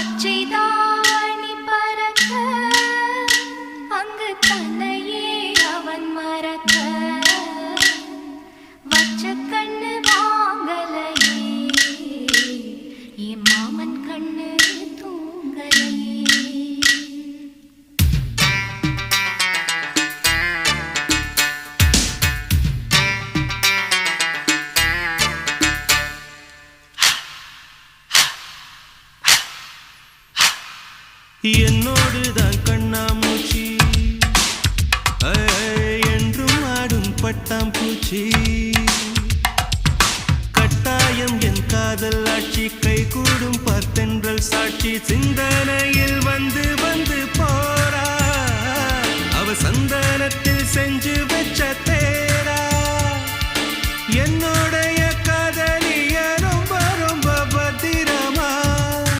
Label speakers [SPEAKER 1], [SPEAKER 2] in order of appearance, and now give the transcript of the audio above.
[SPEAKER 1] பச்சைதாணி பறக்க அங்கு தன்னையே அவன் மறக்க. வச்ச கண்ணு வாங்கலையே என் மாமன் கண்ணு
[SPEAKER 2] என்னோடு தான் கண்ணாமூச்சி என்றும் ஆடும் பட்டாம் பூச்சி கட்டாயம் என் காதல் ஆட்சி கை கூடும் பார்த்தென்றல் சாட்சி. சிந்தனையில் வந்து வந்து போறா. அவ சந்தனத்தில் செஞ்சு வச்ச தேரா. என்னோட